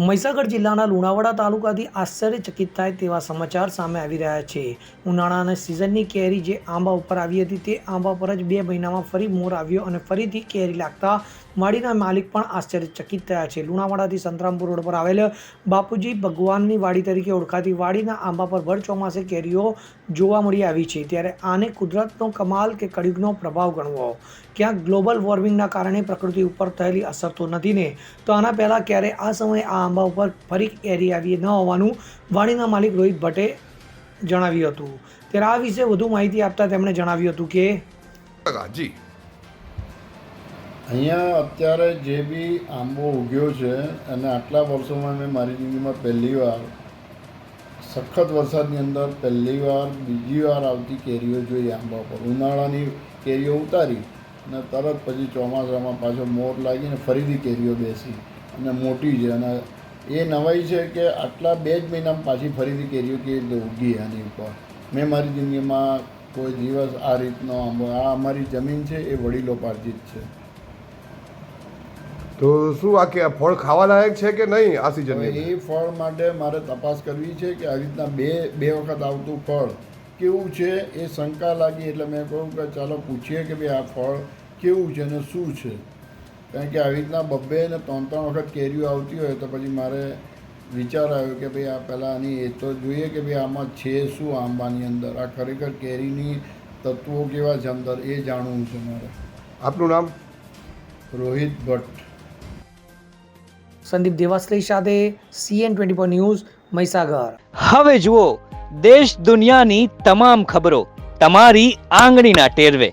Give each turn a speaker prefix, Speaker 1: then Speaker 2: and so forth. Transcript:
Speaker 1: મહીસાગર જિલ્લાના લુણાવાડા તાલુકાથી આશ્ચર્યચકિત થાય તેવા સમાચાર સામે આવી રહ્યા છે. ઉનાળાના સિઝનની કેરી જે આંબા ઉપર આવી હતી તે આંબા પર જ બે મહિનામાં ફરી મોર આવ્યો અને ફરીથી કેરી લાગતા વાડીના માલિક પણ આશ્ચર્યચકિત થયા છે. લુણાવાડાથી સંતરામપુર રોડ પર આવેલ બાપુજી ભગવાનની વાડી તરીકે ઓળખાતી વાડીના આંબા પર ભર ચોમાસે કેરીઓ જોવા મળી આવી છે. ત્યારે આને કુદરતનો કમાલ કે કળિયુગનો પ્રભાવ ગણવો. ક્યાંક ગ્લોબલ વોર્મિંગના કારણે પ્રકૃતિ ઉપર થયેલી અસર તો નથી ને, તો આના પહેલાં ક્યારે આ સમયે આ આંબા ઉપર ફરી એરી આવી ન હોવાનું વાણીના માલિક રોહિત ભટ્ટે જણાવ્યું હતું. ત્યારે આ વિશે વધુ માહિતી આપતા તેમણે જણાવ્યું હતું કે
Speaker 2: જી
Speaker 3: અહીંયા અત્યારે જે બી આંબો ઉગ્યો છે અને આટલા વર્ષોમાં મેં મારી જિંદગીમાં પહેલી વાર સખત વરસાદની અંદર પહેલી વાર બીજી વાર આવતી કેરીઓ જોઈ આંબા પર. ઉનાળાની કેરીઓ ઉતારી અને તરત પછી ચોમાસામાં પાછો મોર લાગીને ફરીથી કેરીઓ બેસી. અને મોટી છે અને એ નવાઈ છે કે આટલા બે જ મહિનામાં પાછી ફરીથી કેરીઓ કેવી રીતે ઉગી આની ઉપર મેં મારી જિંદગીમાં કોઈ દિવસ આ રીતનો આ અમારી જમીન છે એ વડીલો પાર્જિત છે.
Speaker 2: તો શું આ કે ફળ ખાવા લાયક છે કે નહીં આ સિઝન
Speaker 3: એ ફળ માટે મારે તપાસ કરવી છે કે આવી રીતના બે બે વખત આવતું ફળ કેવું છે એ શંકા લાગી એટલે મેં કહ્યું કે ચાલો પૂછીએ કે ભાઈ આ ફળ કેવું છે અને શું છે. કારણ કે આવી રીતના બબ્બે ને ત્રણ ત્રણ વખત કેરીઓ આવતી હોય તો પછી મારે વિચાર આવ્યો કે ભાઈ આ પહેલાં આની એ તો જોઈએ કે ભાઈ આમાં છે શું આંબાની અંદર? આ ખરેખર કેરીની તત્વો કેવા છે અંદર? એ જાણવું છે મારે.
Speaker 2: આપનું નામ?
Speaker 3: રોહિત ભટ્ટ.
Speaker 1: સંદીપ દેવાશ્રી સાથે CN twenty four news Mahisagar.
Speaker 4: હવે જુઓ દેશ દુનિયાની તમામ ખબરો તમારી આંગળીના ટેરવે.